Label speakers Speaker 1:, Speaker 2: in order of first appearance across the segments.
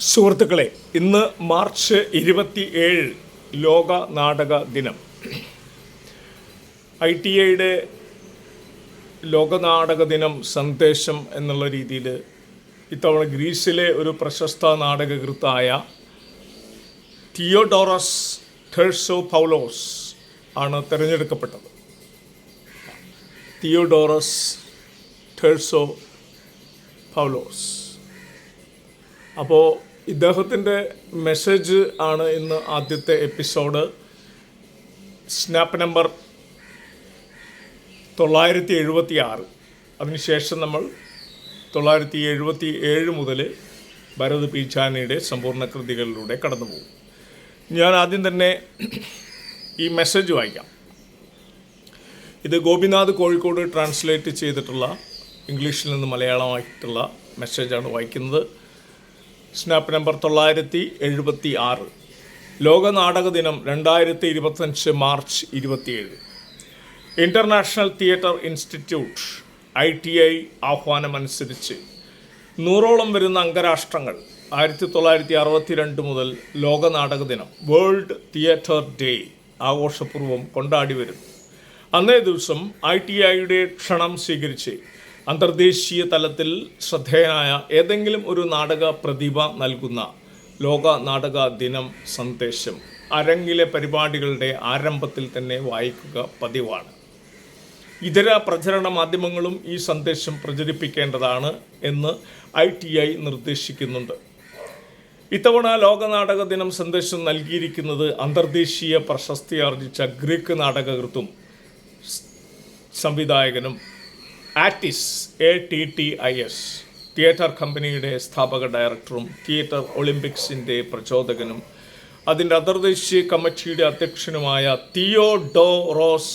Speaker 1: സുഹൃത്തുക്കളെ ഇന്ന് മാർച്ച് ഇരുപത്തി ഏഴ് ലോക നാടക ദിനം. ഐ ടി ഐയുടെ ലോകനാടക ദിനം സന്ദേശം എന്നുള്ള രീതിയിൽ ഇത്തവണ ഗ്രീസിലെ ഒരു പ്രശസ്ത നാടകകൃത്തായ തിയോഡോറസ് ഥേഴ്സോ പൗലോസ് ആണ് തിരഞ്ഞെടുക്കപ്പെട്ടത്. തിയോഡോറസ് ഥേഴ്സോ പൗലോസ് അപ്പോൾ ഇദ്ദേഹത്തിന്റെ മെസ്സേജ് ആണ് ഇന്ന് ആദ്യത്തെ എപ്പിസോഡ് സ്നാപ്പ് നമ്പർ തൊള്ളായിരത്തി എഴുപത്തി ആറ് അതിനുശേഷം നമ്മൾ തൊള്ളായിരത്തി എഴുപത്തി ഏഴ് മുതൽ ഭരത് പീച്ചാനിയുടെ സമ്പൂർണ കൃതികളിലൂടെ കടന്നു പോകും ഞാൻ ആദ്യം തന്നെ ഈ മെസ്സേജ് വായിക്കാം. ഇത് ഗോപിനാഥ് കോഴിക്കോട് ട്രാൻസ്ലേറ്റ് ചെയ്തിട്ടുള്ള ഇംഗ്ലീഷിൽ നിന്ന് മലയാളമായിട്ടുള്ള മെസ്സേജാണ് വായിക്കുന്നത്. സ്നാപ്പ് നമ്പർ തൊള്ളായിരത്തി എഴുപത്തി ആറ് ലോക നാടക ദിനം രണ്ടായിരത്തി ഇരുപത്തഞ്ച് മാർച്ച് ഇരുപത്തിയേഴ്. International theatre institute I T I ആഹ്വാനമനുസരിച്ച് നൂറോളം വരുന്ന അംഗരാഷ്ട്രങ്ങൾ ആയിരത്തി തൊള്ളായിരത്തി അറുപത്തി രണ്ട് മുതൽ ലോക നാടക ദിനം വേൾഡ് തിയേറ്റർ ഡേ ആഘോഷപൂർവം കൊണ്ടാടി വരുന്നു. അന്നേ ദിവസം ഐ ടി ഐയുടെ ക്ഷണം സ്വീകരിച്ച് അന്തർദേശീയ തലത്തിൽ ശ്രദ്ധേയനായ ഏതെങ്കിലും ഒരു നാടക പ്രതിഭ നൽകുന്ന ലോക നാടക ദിനം സന്ദേശം. അരങ്ങിലെ പരിപാടികളുടെ ആരംഭത്തിൽ തന്നെ വായിക്കുക പതിവാണ്. ഇതര പ്രചരണ മാധ്യമങ്ങളും ഈ സന്ദേശം പ്രചരിപ്പിക്കേണ്ടതാണ് എന്ന് ഐ ടി ഐ നിർദ്ദേശിക്കുന്നുണ്ട്. ഇത്തവണ ലോക നാടക ദിനം സന്ദേശം നൽകിയിരിക്കുന്നത് അന്തർദേശീയ പ്രശസ്തി ആർജിച്ച ഗ്രീക്ക് നാടകകൃത്തും സംവിധായകനും Attis A T T I S theatre കമ്പനിയുടെ സ്ഥാപക ഡയറക്ടറും തിയേറ്റർ ഒളിമ്പിക്സിന്റെ പ്രചോദകനും. അതിന്റെ അന്തർദേശീയ കമ്മിറ്റിയുടെ അധ്യക്ഷനുമായ തിയോ ഡോ റോസ്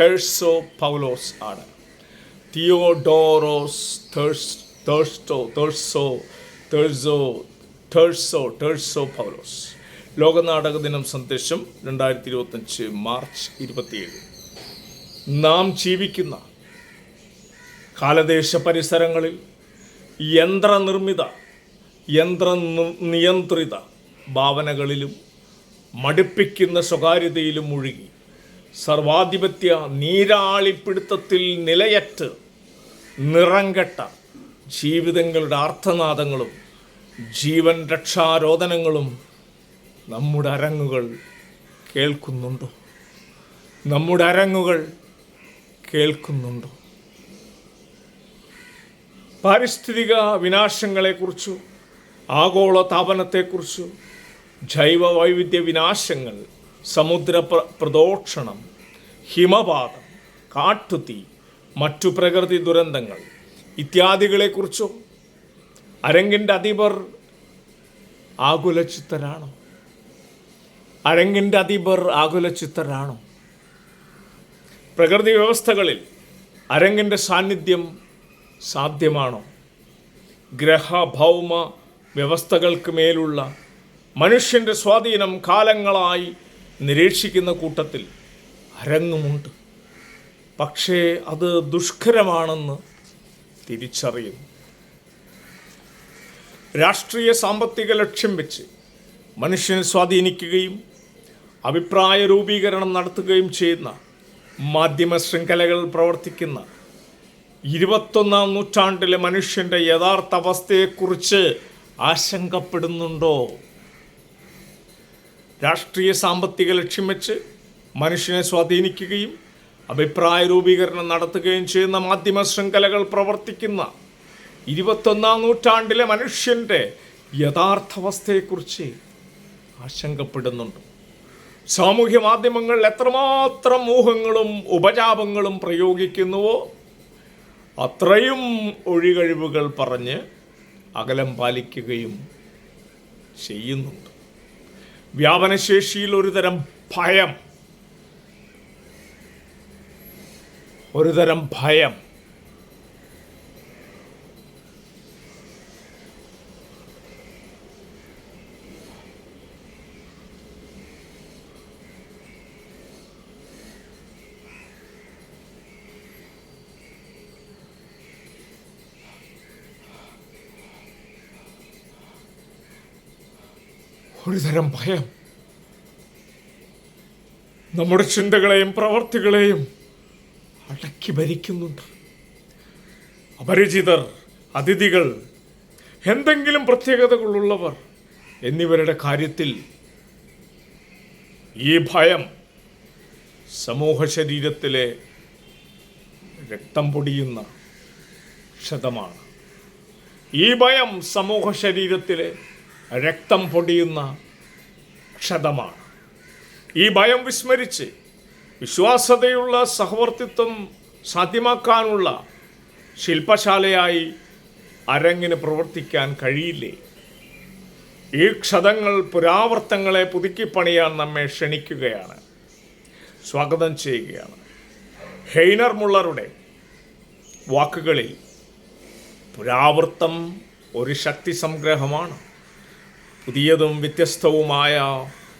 Speaker 1: തേഴ്സോ പൗലോസ് ആണ്. തിയോ തിയോഡോറോസ് തേഴ്സ് തേഴ്സ്റ്റോ തേഴ്സോ തേഴ്സോ തേഴ്സോ തേഴ്സോ പൗലോസ്. ലോകനാടക ദിനം സന്ദേശം രണ്ടായിരത്തി ഇരുപത്തഞ്ച് മാർച്ച് ഇരുപത്തിയേഴ്. നാം ജീവിക്കുന്ന കാലദേശ പരിസരങ്ങളിൽ യന്ത്രനിർമ്മിത യന്ത്ര നിയന്ത്രിത ഭാവനകളിലും മടുപ്പിക്കുന്ന സ്വകാര്യതയിലും മുഴുകി. സർവാധിപത്യ നീരാളിപ്പിടുത്തത്തിൽ നിലയറ്റ് നിറങ്കെട്ട ജീവിതങ്ങളുടെ ആർത്തനാദങ്ങളും ജീവൻ രക്ഷാരോധനങ്ങളും നമ്മുടെ അരങ്ങുകൾ കേൾക്കുന്നുണ്ടോ? നമ്മുടെ അരങ്ങുകൾ കേൾക്കുന്നുണ്ടോ? പാരിസ്ഥിതിക വിനാശങ്ങളെക്കുറിച്ചു ആഗോള താപനത്തെക്കുറിച്ചു ജൈവ വൈവിധ്യ വിനാശങ്ങൾ സമുദ്ര പ്ര- പ്രദോഷണം ഹിമപാതം കാട്ടുതീ മറ്റു പ്രകൃതി ദുരന്തങ്ങൾ ഇത്യാദികളെക്കുറിച്ചോ അരങ്ങിന്റെ അധിപർ ആകുലചിത്തരാണോ? അരങ്ങിന്റെ അധിപർ ആകുലചിത്തരാണോ? പ്രകൃതി വ്യവസ്ഥകളിൽ അരങ്ങിന്റെ സാന്നിധ്യം സാധ്യമാണോ? ഗ്രഹഭൗമ വ്യവസ്ഥകൾക്ക് മേലുള്ള മനുഷ്യന്റെ സ്വാധീനം കാലങ്ങളായി നിരീക്ഷിക്കുന്ന കൂട്ടത്തിൽ അരങ്ങുമുണ്ട്. പക്ഷേ അത് ദുഷ്കരമാണെന്ന് തിരിച്ചറിയുന്നു. രാഷ്ട്രീയ സാമ്പത്തിക ലക്ഷ്യം വെച്ച് മനുഷ്യനെ സ്വാധീനിക്കുകയും അഭിപ്രായ രൂപീകരണം നടത്തുകയും ചെയ്യുന്ന മാധ്യമ ശൃംഖലകൾ പ്രവർത്തിക്കുന്ന ഇരുപത്തൊന്നാം നൂറ്റാണ്ടിലെ മനുഷ്യന്റെ യഥാർത്ഥ അവസ്ഥയെക്കുറിച്ച് ആശങ്കപ്പെടുന്നുണ്ടോ? രാഷ്ട്രീയ സാമ്പത്തിക ലക്ഷ്യം വെച്ച് മനുഷ്യനെ സ്വാധീനിക്കുകയും അഭിപ്രായ രൂപീകരണം നടത്തുകയും ചെയ്യുന്ന മാധ്യമ ശൃംഖലകൾ പ്രവർത്തിക്കുന്ന ഇരുപത്തൊന്നാം നൂറ്റാണ്ടിലെ മനുഷ്യന്റെ യഥാർത്ഥവസ്ഥയെക്കുറിച്ച് ആശങ്കപ്പെടുന്നുണ്ട്. സാമൂഹ്യ മാധ്യമങ്ങൾ എത്രമാത്രം ഊഹങ്ങളും ഉപജാപങ്ങളും പ്രയോഗിക്കുന്നുവോ? അത്രയും ഒഴികഴിവുകൾ പറഞ്ഞ് അകലം പാലിക്കുകയും ചെയ്യുന്നുണ്ട്. വ്യാപനശേഷിയിൽ ഒരുതരം ഭയം. ഒരുതരം ഭയം. ഒരുതരം ഭയം. നമ്മുടെ ചിന്തകളെയും പ്രവർത്തികളെയും അടക്കി ഭരിക്കുന്നുണ്ട്. അപരിചിതർ അതിഥികൾ എന്തെങ്കിലും പ്രത്യേകതകളുള്ളവർ എന്നിവരുടെ കാര്യത്തിൽ ഈ ഭയം സമൂഹ ശരീരത്തിലെ രക്തം പൊടിയുന്ന ക്ഷതമാണ്. ഈ ഭയം സമൂഹ ശരീരത്തിലെ രക്തം പൊടിയുന്ന ക്ഷതമാണ്. ഈ ഭയം വിസ്മരിച്ച് വിശ്വാസതയുള്ള സഹവർത്തിത്വം സാധ്യമാക്കാനുള്ള ശില്പശാലയായി അരങ്ങിന് പ്രവർത്തിക്കാൻ കഴിയില്ലേ? ഈ ക്ഷതങ്ങൾ പുരാവർത്തങ്ങളെ പുതുക്കിപ്പണിയാൻ നമ്മെ ക്ഷണിക്കുകയാണ്. സ്വാഗതം ചെയ്യുകയാണ്. ഹെയ്നർ മുള്ളറുടെ വാക്കുകളിൽ പുരാവൃത്തം ഒരു ശക്തി സംഗ്രഹമാണ് പുതിയതും വ്യത്യസ്തവുമായ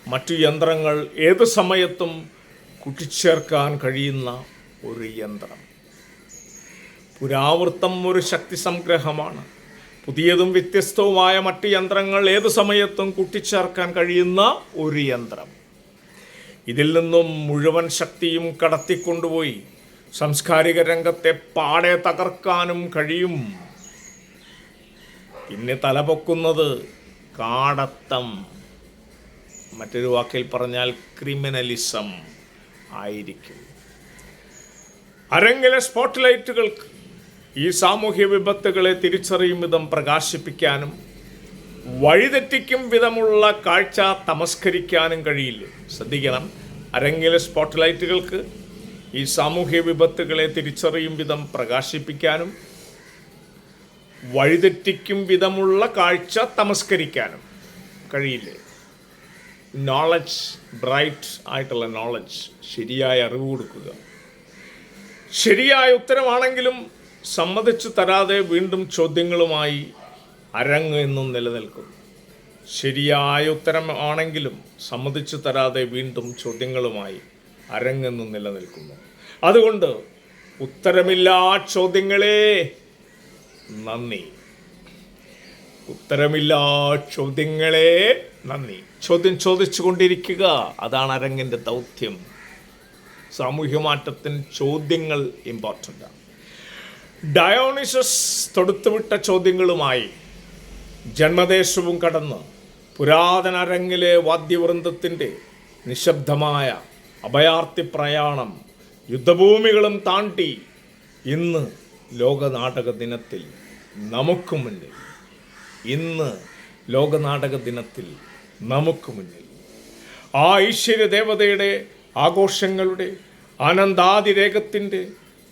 Speaker 1: മറ്റു യന്ത്രങ്ങൾ ഏത് സമയത്തും കൂട്ടിച്ചേർക്കാൻ കഴിയുന്ന ഒരു യന്ത്രം. പുരാവൃത്തം ഒരു ശക്തി സംഗ്രഹമാണ്. പുതിയതും വ്യത്യസ്തവുമായ മറ്റ് യന്ത്രങ്ങൾ ഏത് സമയത്തും കൂട്ടിച്ചേർക്കാൻ കഴിയുന്ന ഒരു യന്ത്രം. ഇതിൽ നിന്നും മുഴുവൻ ശക്തിയും കടത്തിക്കൊണ്ടുപോയി സാംസ്കാരിക രംഗത്തെ പാടെ തകർക്കാനും കഴിയും. പിന്നെ തലപൊക്കുന്നത് കാടത്തം. മറ്റൊരു വാക്കിൽ പറഞ്ഞാൽ ക്രിമിനലിസം ആയിരിക്കും. അരങ്ങിലെ സ്പോട്ട്ലൈറ്റുകൾക്ക് ഈ സാമൂഹ്യ വിപത്തുകളെ തിരിച്ചറിയും വിധം പ്രകാശിപ്പിക്കാനും വഴിതെറ്റിക്കും വിധമുള്ള കാഴ്ച തമസ്കരിക്കാനും കഴിയില്ല? ശ്രദ്ധിക്കണം. അരങ്ങിലെ സ്പോട്ട്ലൈറ്റുകൾക്ക് ഈ സാമൂഹ്യ വിപത്തുകളെ തിരിച്ചറിയും വിധം പ്രകാശിപ്പിക്കാനും വഴിതെറ്റിക്കും വിധമുള്ള കാഴ്ച തമസ്കരിക്കാനും. കഴിയില്ലേ? നോളജ് ബ്രൈറ്റ് ആയിട്ടുള്ള നോളജ് ശരിയായ അറിവ് കൊടുക്കുക. ശരിയായ ഉത്തരമാണെങ്കിലും സമ്മതിച്ചു തരാതെ വീണ്ടും ചോദ്യങ്ങളുമായി അരങ്ങ് എന്നും നിലനിൽക്കുന്നു ശരിയായ ഉത്തരം ആണെങ്കിലും സമ്മതിച്ചു തരാതെ വീണ്ടും ചോദ്യങ്ങളുമായി അരങ്ങെന്നും നിലനിൽക്കുന്നു. അതുകൊണ്ട് ഉത്തരമില്ലാ ചോദ്യങ്ങളെ നന്ദി. ഉത്തരമില്ല ചോദ്യങ്ങളെ നന്ദി. ചോദ്യം ചോദിച്ചു കൊണ്ടിരിക്കുക അതാണ് അരങ്ങിന്റെ ദൗത്യം. സാമൂഹ്യമാറ്റത്തിന് ചോദ്യങ്ങൾ ഇമ്പോർട്ടന്റ് ആണ്. ഡയോണിസസ് തൊടുത്തുവിട്ട ചോദ്യങ്ങളുമായി ജന്മദേശവും കടന്ന് പുരാതന അരങ്ങിലെ വാദ്യവൃന്ദത്തിന്റെ നിശബ്ദമായ അഭയാർത്ഥി പ്രയാണം യുദ്ധഭൂമികളും താണ്ടി ഇന്ന് ലോകനാടക ദിനത്തിൽ നമുക്ക് മുന്നിൽ. ഇന്ന് ലോകനാടക ദിനത്തിൽ നമുക്ക് മുന്നിൽ. ആ ഐശ്വര്യ ദേവതയുടെ ആഘോഷങ്ങളുടെ ആനന്ദാതിരേകത്തിന്റെ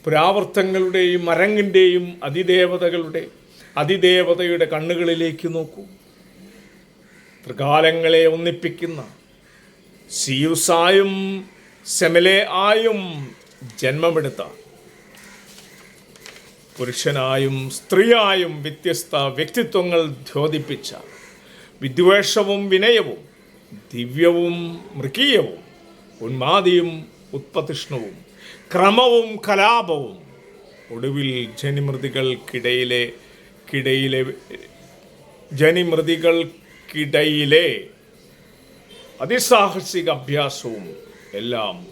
Speaker 1: പുരാവർത്തങ്ങളുടെയും അരങ്ങിന്റെയും അതിദേവതകളുടെ അതിദേവതയുടെ കണ്ണുകളിലേക്ക് നോക്കൂ. ത്രികാലങ്ങളെ ഒന്നിപ്പിക്കുന്ന സിയുസായും സെമലെ ആയും ജന്മമെടുത്ത പുരുഷനായും സ്ത്രീയായും വ്യത്യസ്ത വ്യക്തിത്വങ്ങൾ ദ്യോതിപ്പിച്ച വിദ്വേഷവും വിനയവും ദിവ്യവും മൃഗീയവും ഉന്മാതിയും ഉത്പതിഷ്ണുവും ക്രമവും കലാപവും. ഒടുവിൽ ജനിമൃതികൾക്കിടയിലെ കിടയിലെ ജനിമൃതികൾക്കിടയിലെ അതിസാഹസിക അഭ്യാസവും എല്ലാം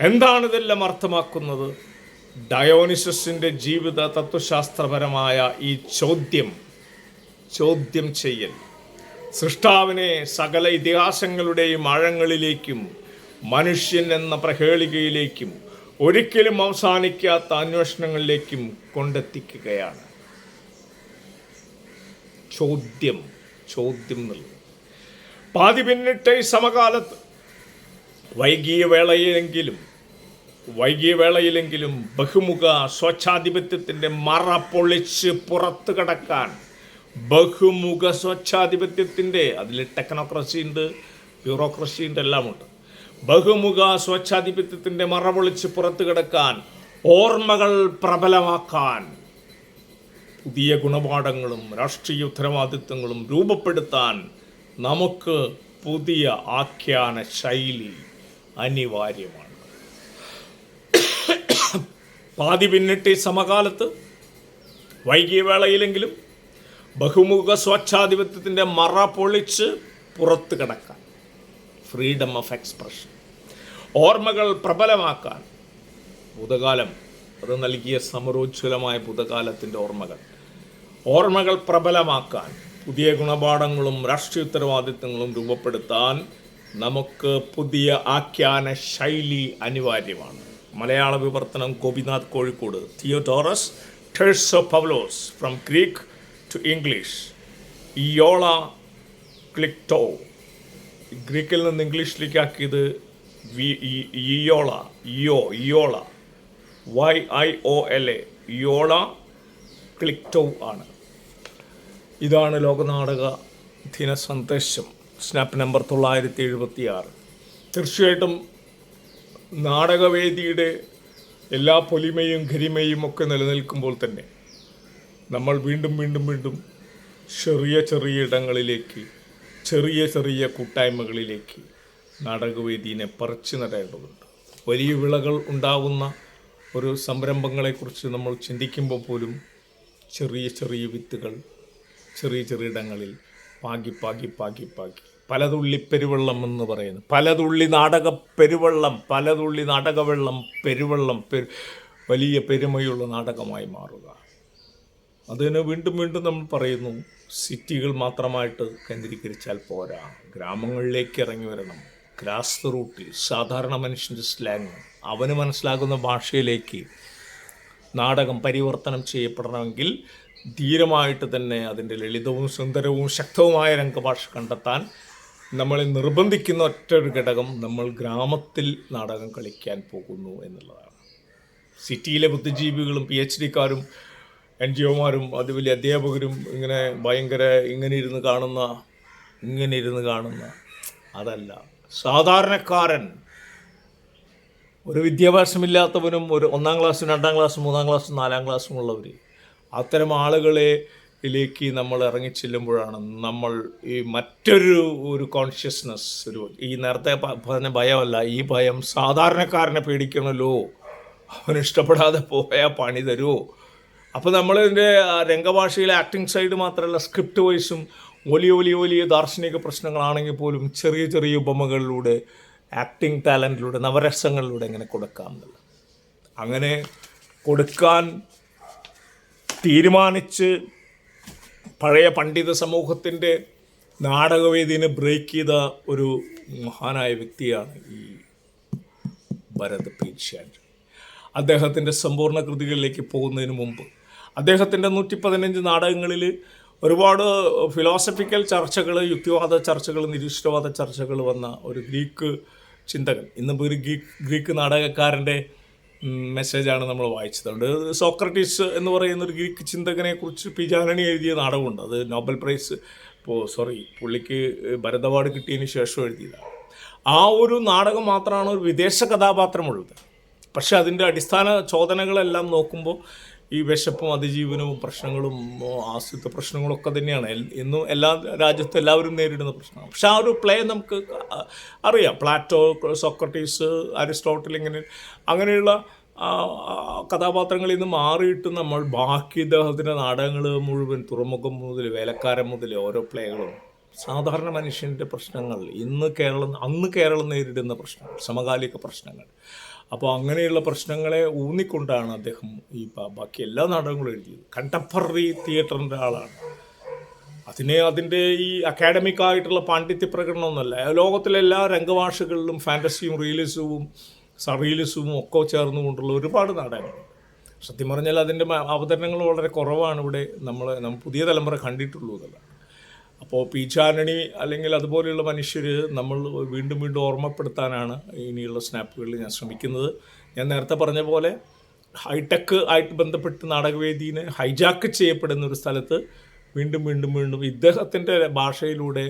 Speaker 1: മനസ്സിലുണരും എന്താണിതെല്ലാം അർത്ഥമാക്കുന്നത്? ഡയോണിസസിന്റെ ജീവിത തത്വശാസ്ത്രപരമായ ഈ ചോദ്യം ചോദ്യം ചെയ്യൽ. സൃഷ്ടാവിനെ സകല ഇതിഹാസങ്ങളുടെയും ആഴങ്ങളിലേക്കും മനുഷ്യൻ എന്ന പ്രഹേളികയിലേക്കും ഒരിക്കലും അവസാനിക്കാത്ത അന്വേഷണങ്ങളിലേക്കും കൊണ്ടെത്തിക്കുകയാണ്. ചോദ്യം ചോദ്യം നൽകും പാതി പിന്നിട്ട ഈ സമകാലത്ത് വൈകിയ വേളയിലെങ്കിലും വൈകിയ വേളയിലെങ്കിലും ബഹുമുഖ സ്വച്ഛാധിപത്യത്തിന്റെ മറ പൊളിച്ച് പുറത്തു കടക്കാൻ ബഹുമുഖ സ്വച്ഛാധിപത്യത്തിന്റെ അതിൽ ടെക്നോക്രസി ഉണ്ട് ബ്യൂറോക്രസി ഉണ്ട് എല്ലാമുണ്ട്. ബഹുമുഖ സ്വച്ഛാധിപത്യത്തിന്റെ മറ പൊളിച്ച് പുറത്തു കിടക്കാൻ ഓർമ്മകൾ പ്രബലമാക്കാൻ പുതിയ ഗുണപാഠങ്ങളും രാഷ്ട്രീയ ഉത്തരവാദിത്വങ്ങളും രൂപപ്പെടുത്താൻ നമുക്ക് പുതിയ ആഖ്യാന ശൈലി അനിവാര്യമാണ്. പാതി പിന്നിട്ട് സമകാലത്ത് വൈകിയ വേളയിലെങ്കിലും ബഹുമുഖ സ്വച്ഛാധിപത്യത്തിന്റെ മറ പൊളിച്ച് പുറത്ത് കിടക്കാൻ ഫ്രീഡം ഓഫ് എക്സ്പ്രഷൻ ഓർമ്മകൾ പ്രബലമാക്കാൻ ഭൂതകാലം അത് നൽകിയ സമരോജ്വലമായ ഭൂതകാലത്തിന്റെ ഓർമ്മകൾ ഓർമ്മകൾ പ്രബലമാക്കാൻ പുതിയ ഗുണപാഠങ്ങളും രാഷ്ട്രീയ ഉത്തരവാദിത്തങ്ങളും രൂപപ്പെടുത്താൻ നമുക്ക് പുതിയ ആഖ്യാന ശൈലി അനിവാര്യമാണ്. മലയാള വിവർത്തനം Gopinath Kozhikode Theodoros Terzopoulos from Greek to English Yiola Klikto. ഗ്രീക്കിൽ നിന്ന് ഇംഗ്ലീഷിലേക്ക് ആക്കിയത് Yiola Yio Yiola. Y I O L A. Yiola Klikto ആണ്. ഇതാണ് ലോകനാടക ദിന സന്ദേശം സ്നാപ്പ് നമ്പർ തൊള്ളായിരത്തി എഴുപത്തി ആറ് തീർച്ചയായിട്ടും നാടകവേദിയുടെ എല്ലാ പൊലിമയും ഗരിമയും ഒക്കെ നിലനിൽക്കുമ്പോൾ തന്നെ നമ്മൾ വീണ്ടും വീണ്ടും വീണ്ടും ചെറിയ ചെറിയ ഇടങ്ങളിലേക്ക് ചെറിയ ചെറിയ കൂട്ടായ്മകളിലേക്ക് നാടകവേദിനെ പറിച്ചു നടേണ്ടതുണ്ട്. വലിയ വിളകൾ ഉണ്ടാവുന്ന ഒരു സംരംഭങ്ങളെക്കുറിച്ച് നമ്മൾ ചിന്തിക്കുമ്പോൾ പോലും ചെറിയ ചെറിയ വിത്തുകൾ ചെറിയ ചെറിയ ഇടങ്ങളിൽ പാകി പാകി പാകി പാകി. പലതുള്ളി പെരുവെള്ളം എന്ന് പറയുന്നു. പലതുള്ളി നാടക പെരുവെള്ളം പലതുള്ളി നാടകവെള്ളം പെരുവെള്ളം പെരു വലിയ പെരുമയുള്ള നാടകമായി മാറുക. അതിന് വീണ്ടും വീണ്ടും നമ്മൾ പറയുന്നു സിറ്റികൾ മാത്രമായിട്ട് കേന്ദ്രീകരിച്ചാൽ പോരാ. ഗ്രാമങ്ങളിലേക്ക് ഇറങ്ങി വരണം. ഗ്രാസ് റൂട്ടിൽ സാധാരണ മനുഷ്യന്റെ സ്ലാങ് അവന് മനസ്സിലാകുന്ന ഭാഷയിലേക്ക് നാടകം പരിവർത്തനം ചെയ്യപ്പെടണമെങ്കിൽ ധീരമായിട്ട് തന്നെ അതിന്റെ ലളിതവും സുന്ദരവും ശക്തവുമായ രംഗഭാഷ കണ്ടെത്താൻ നമ്മളെ നിർബന്ധിക്കുന്ന ഒറ്റൊരു ഘടകം നമ്മൾ ഗ്രാമത്തിൽ നാടകം കളിക്കാൻ പോകുന്നു എന്നുള്ളതാണ്. സിറ്റിയിലെ ബുദ്ധിജീവികളും പി എച്ച് ഡിക്കാരും എൻ ജി ഒമാരും അത് വലിയ അധ്യാപകരും ഇങ്ങനെ ഭയങ്കര ഇങ്ങനെ ഇരുന്ന് കാണുന്ന ഇങ്ങനെ ഇരുന്ന് കാണുന്ന അതല്ല. സാധാരണക്കാരൻ ഒരു വിദ്യാഭ്യാസമില്ലാത്തവനും ഒരു ഒന്നാം ക്ലാസ്സും രണ്ടാം ക്ലാസ്സും മൂന്നാം ക്ലാസ്സും നാലാം ക്ലാസ്സും ഉള്ളവർ അത്തരം ആളുകളെ ിലേക്ക് നമ്മൾ ഇറങ്ങിച്ചെല്ലുമ്പോഴാണ് നമ്മൾ ഈ മറ്റൊരു ഒരു കോൺഷ്യസ്നസ് ഒരു ഈ നേരത്തെ പറഞ്ഞ ഭയമല്ല ഈ ഭയം സാധാരണക്കാരനെ പേടിക്കണമല്ലോ അവന് ഇഷ്ടപ്പെടാതെ പോയാൽ പണി തരുമോ അപ്പോൾ നമ്മളിതിന്റെ രംഗഭാഷയിലെ ആക്ടിങ് സൈഡ് മാത്രമല്ല സ്ക്രിപ്റ്റ് വൈസും വലിയ വലിയ വലിയ ദാർശനിക പ്രശ്നങ്ങളാണെങ്കിൽ പോലും ചെറിയ ചെറിയ ഉപമകളിലൂടെ ആക്ടിങ് ടാലന്റിലൂടെ നവരസങ്ങളിലൂടെ എങ്ങനെ കൊടുക്കാം എന്നുള്ളത് അങ്ങനെ കൊടുക്കാൻ തീരുമാനിച്ച് പഴയ പണ്ഡിത സമൂഹത്തിന്റെ നാടകവേദിനെ ബ്രേക്ക് ചെയ്ത ഒരു മഹാനായ വ്യക്തിയാണ് ഈ ഭരത് പീച്ചാൻഡ് അദ്ദേഹത്തിന്റെ സമ്പൂർണ കൃതികളിലേക്ക് പോകുന്നതിന് മുമ്പ് അദ്ദേഹത്തിന്റെ നൂറ്റി പതിനഞ്ച് നാടകങ്ങളിൽ ഒരുപാട് ഫിലോസഫിക്കൽ ചർച്ചകൾ യുക്തിവാദ ചർച്ചകൾ നിരീശ്വരവാദ ചർച്ചകൾ വന്ന ഒരു ഗ്രീക്ക് ചിന്തകൻ. ഇന്നിപ്പോൾ ഒരു ഗ്രീക്ക് ഗ്രീക്ക് നാടകക്കാരന്റെ മെസ്സേജാണ് നമ്മൾ വായിച്ചത് അതുകൊണ്ട് സോക്രട്ടീസ് എന്ന് പറയുന്ന ഒരു ഗ്രീക്ക് ചിന്തകനെ കുറിച്ച് പിജാനണി എഴുതിയ നാടകമുണ്ട്. അത് നോബൽ പ്രൈസ് ഇപ്പോൾ സോറി പുള്ളിക്ക് ഭരത് അവാർഡ് കിട്ടിയതിന് ശേഷം എഴുതിയതാണ്. ആ ഒരു നാടകം മാത്രമാണ് ഒരു വിദേശ കഥാപാത്രമുള്ളത്. പക്ഷെ അതിന്റെ അടിസ്ഥാന ചോദനകളെല്ലാം നോക്കുമ്പോൾ ഈ വിശപ്പും അതിജീവനവും പ്രശ്നങ്ങളും ഓ, പ്രശ്നങ്ങളൊക്കെ തന്നെയാണ്. ഇന്നും എല്ലാ രാജ്യത്തും എല്ലാവരും നേരിടുന്ന പ്രശ്നമാണ്. പക്ഷെ ആ ഒരു പ്ലേ നമുക്ക് അറിയാം. പ്ലാറ്റോ സോക്രട്ടീസ് അരിസ്റ്റോട്ടിൽ ഇങ്ങനെ അങ്ങനെയുള്ള കഥാപാത്രങ്ങളിൽ നിന്ന് മാറിയിട്ട് നമ്മൾ ബാക്കി ഇദ്ദേഹത്തിന്റെ നാടകങ്ങൾ മുഴുവൻ തുറമുഖം മുതൽ വേലക്കാരൻ മുതൽ ഓരോ പ്ലേകളും സാധാരണ മനുഷ്യന്റെ പ്രശ്നങ്ങൾ ഇന്ന് കേരളം അന്ന് കേരളം നേരിടുന്ന പ്രശ്നങ്ങൾ സമകാലിക പ്രശ്നങ്ങൾ. അപ്പോൾ അങ്ങനെയുള്ള പ്രശ്നങ്ങളെ ഊന്നിക്കൊണ്ടാണ് അദ്ദേഹം ഈ ബാക്കി എല്ലാ നാടകങ്ങളും എഴുതിയത്. കണ്ടംപററി തിയേറ്ററിന്റെ ആളാണ്. അതിനെ അതിന്റെ ഈ അക്കാഡമിക് ആയിട്ടുള്ള പാണ്ഡിത്യ പ്രകടനമൊന്നുമല്ല. ലോകത്തിലെ എല്ലാ രംഗഭാഷകളിലും ഫാന്റസിയും റിയലിസവും സറിയലിസവും ഒക്കെ ചേർന്നുകൊണ്ടുള്ള ഒരുപാട് നാടകങ്ങൾ. സത്യം പറഞ്ഞാൽ അതിന്റെ അവതരണങ്ങൾ വളരെ കുറവാണ് ഇവിടെ നമ്മൾ പുതിയ തലമുറ കണ്ടിട്ടുള്ളൂ എന്നുള്ളതാണ് അപ്പോൾ പി ചാരണി അല്ലെങ്കിൽ അതുപോലെയുള്ള മനുഷ്യർ നമ്മൾ വീണ്ടും വീണ്ടും ഓർമ്മപ്പെടുത്താനാണ് ഇനിയുള്ള സ്നാപ്പുകളിൽ ഞാൻ ശ്രമിക്കുന്നത്. ഞാൻ നേരത്തെ പറഞ്ഞ പോലെ ഹൈടെക് ആയിട്ട് ബന്ധപ്പെട്ട് നാടകവേദിനെ ഹൈജാക്ക് ചെയ്യപ്പെടുന്ന ഒരു സ്ഥലത്ത് വീണ്ടും വീണ്ടും വീണ്ടും ഇദ്ദേഹത്തിന്റെ ഭാഷയിലൂടെ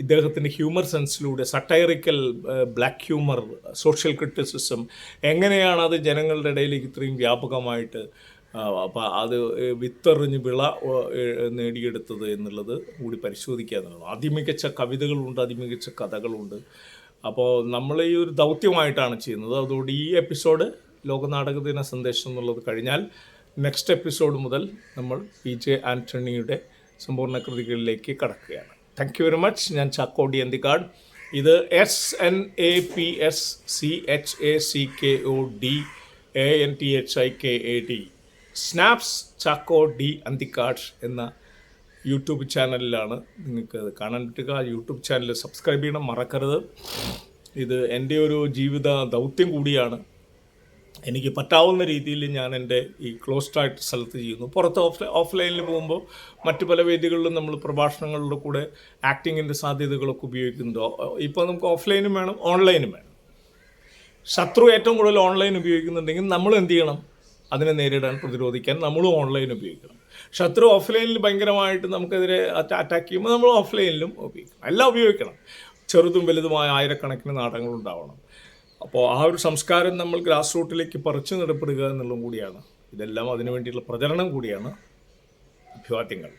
Speaker 1: ഇദ്ദേഹത്തിന്റെ humour സെൻസിലൂടെ satirical black humour social criticism എങ്ങനെയാണ് അത് ജനങ്ങളുടെ ഇടയിലേക്ക് ഇത്രയും വ്യാപകമായിട്ട് അപ്പോൾ അത് വിത്തെറിഞ്ഞ് വിള നേടിയെടുത്തത് എന്നുള്ളത് കൂടി പരിശോധിക്കുക എന്നുള്ളതാണ്. അതിമികച്ച കവിതകളുണ്ട് അതിമികച്ച കഥകളുണ്ട്. അപ്പോൾ നമ്മൾ ഈ ഒരു ദൗത്യമായിട്ടാണ് ചെയ്യുന്നത്. അതുകൊണ്ട് ഈ എപ്പിസോഡ് ലോകനാടക ദിന സന്ദേശം എന്നുള്ളത് കഴിഞ്ഞാൽ നെക്സ്റ്റ് എപ്പിസോഡ് മുതൽ നമ്മൾ പി ജെ ആന്റണിയുടെ സമ്പൂർണ കൃതികളിലേക്ക് കടക്കുകയാണ്. താങ്ക് യു വെരി മച്ച് ഞാൻ ചാക്കോടി അന്തിക്കാട്. ഇത് S N A P S C H A C K O D A N T H I K A D snaps Chacko D Anthikkad എന്ന YouTube ചാനലിലാണ് നിങ്ങൾക്ക് കാണാൻ പറ്റുക. YouTube channel subscribe ചെയ്യണം മറക്കരുത്. ഇത് എന്റെ ഒരു ജീവിത ദൗത്യം കൂടിയാണ്. എനിക്ക് പറ്റാവുന്ന രീതിയിൽ ഞാൻ എന്റെ ഈ ക്ലോസ്ഡ് ആയിട്ട് സ്ഥലത്ത് ചെയ്യുന്നു. പുറത്ത് ഓഫ് ഓഫ്ലൈനിൽ പോകുമ്പോൾ മറ്റ് പല വേദികളിലും നമ്മൾ പ്രഭാഷണങ്ങളുടെ കൂടെ ആക്ടിങ്ങിന്റെ സാധ്യതകളൊക്കെ ഉപയോഗിക്കുന്നുണ്ടോ. ഇപ്പോൾ നമുക്ക് ഓഫ്ലൈനും വേണം ഓൺലൈനും വേണം. ശത്രു ഏറ്റവും കൂടുതൽ ഓൺലൈൻ ഉപയോഗിക്കുന്നുണ്ടെങ്കിൽ നമ്മൾ എന്ത് ചെയ്യണം? അതിനെ നേരിടാൻ പ്രതിരോധിക്കാൻ നമ്മളും ഓൺലൈൻ ഉപയോഗിക്കണം. ശത്രു ഓഫ്ലൈനിൽ ഭയങ്കരമായിട്ട് നമുക്കെതിരെ അറ്റാക്ക് ചെയ്യുമ്പോൾ നമ്മൾ ഓഫ്ലൈനിലും ഉപയോഗിക്കണം. എല്ലാം ഉപയോഗിക്കണം. ചെറുതും വലുതുമായ ആയിരക്കണക്കിന് നാടകങ്ങൾ ഉണ്ടാവണം. അപ്പോൾ ആ ഒരു സംസ്കാരം നമ്മൾ ഗ്രാസ് റൂട്ടിലേക്ക് പറിച്ചു നടപ്പെടുക എന്നുള്ളതും കൂടിയാണ്. ഇതെല്ലാം അതിനു വേണ്ടിയിട്ടുള്ള പ്രചരണം കൂടിയാണ് അഭിവാദ്യങ്ങൾ.